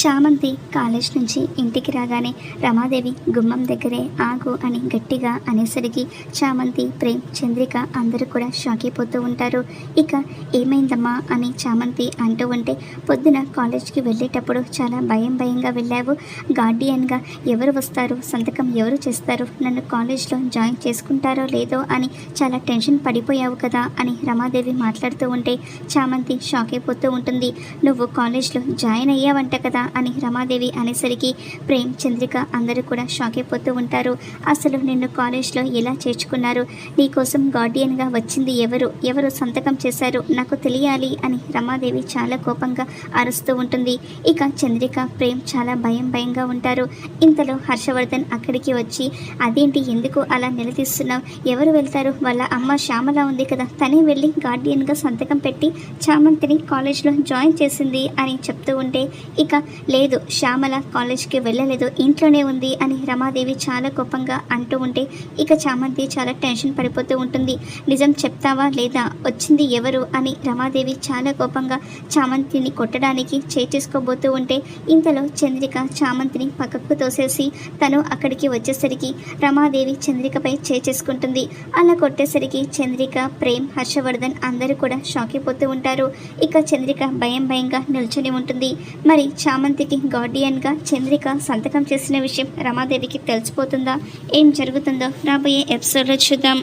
చామంతి కాలేజ్ నుంచి ఇంటికి రాగానే రమాదేవి గుమ్మం దగ్గరే ఆగు అని గట్టిగా అనేసరికి చామంతి ప్రేమ్ చంద్రిక అందరూ కూడా షాక్ అయిపోతూ ఉంటారు. ఇక ఏమైందమ్మా అని చామంతి అంటూ ఉంటే పొద్దున కాలేజ్కి వెళ్ళేటప్పుడు చాలా భయం భయంగా వెళ్ళావు. గార్డియన్గా ఎవరు వస్తారు? సంతకం ఎవరు చేస్తారు? నన్ను కాలేజ్లో జాయిన్ చేసుకుంటారో లేదో అని చాలా టెన్షన్ పడిపోయావు కదా అని రమాదేవి మాట్లాడుతూ ఉంటే చామంతి షాక్ అయిపోతూ ఉంటుంది. నువ్వు కాలేజ్లో జాయిన్ అయ్యావంట కదా అని రమాదేవి అనేసరికి ప్రేమ్ చంద్రిక అందరూ కూడా షాక్ అయిపోతూ ఉంటారు. అసలు నిన్ను కాలేజ్లో ఎలా చేర్చుకున్నారు? నీకోసం గార్డియన్గా వచ్చింది ఎవరు? ఎవరు సంతకం చేశారు? నాకు తెలియాలి అని రమాదేవి చాలా కోపంగా అరుస్తూ ఉంటుంది. ఇక చంద్రిక ప్రేమ్ చాలా భయం భయంగా ఉంటారు. ఇంతలో హర్షవర్ధన్ అక్కడికి వచ్చి అదేంటి? ఎందుకు అలా నిలదీస్తున్నావు? ఎవరు వెళ్తారు? వాళ్ళ అమ్మ శ్యామల ఉంది కదా తనే వెళ్ళి గార్డియన్గా సంతకం పెట్టి చామంతిని కాలేజ్లో జాయిన్ చేసింది అని చెప్తూ ఉంటే ఇక లేదు శ్యామల కాలేజ్కి వెళ్ళలేదు ఇంట్లోనే ఉంది అని రమాదేవి చాలా కోపంగా అంటూ ఉంటే ఇక చామంతి చాలా టెన్షన్ పడిపోతూ ఉంటుంది. నిజం చెప్తావా లేదా? వచ్చింది ఎవరు? అని రమాదేవి చాలా కోపంగా చామంతిని కొట్టడానికి చేసేసుకోబోతూ ఉంటే ఇంతలో చంద్రిక చామంతిని పక్కకు తోసేసి తను అక్కడికి వచ్చేసరికి రమాదేవి చంద్రికపై చేసేసుకుంటుంది అలా కొట్టేసరికి చంద్రిక ప్రేమ్ హర్షవర్ధన్ అందరూ కూడా షాక్ అయిపోతూ ఉంటారు. ఇక చంద్రిక భయం భయంగా నిల్చొని ఉంటుంది. మరి చామంతికి గార్డియన్గా చంద్రిక సంతకం చేసిన విషయం రమాదేవికి తెలిసిపోతుందా? ఏం జరుగుతుందో రాబోయే ఎపిసోడ్లో చూద్దాం.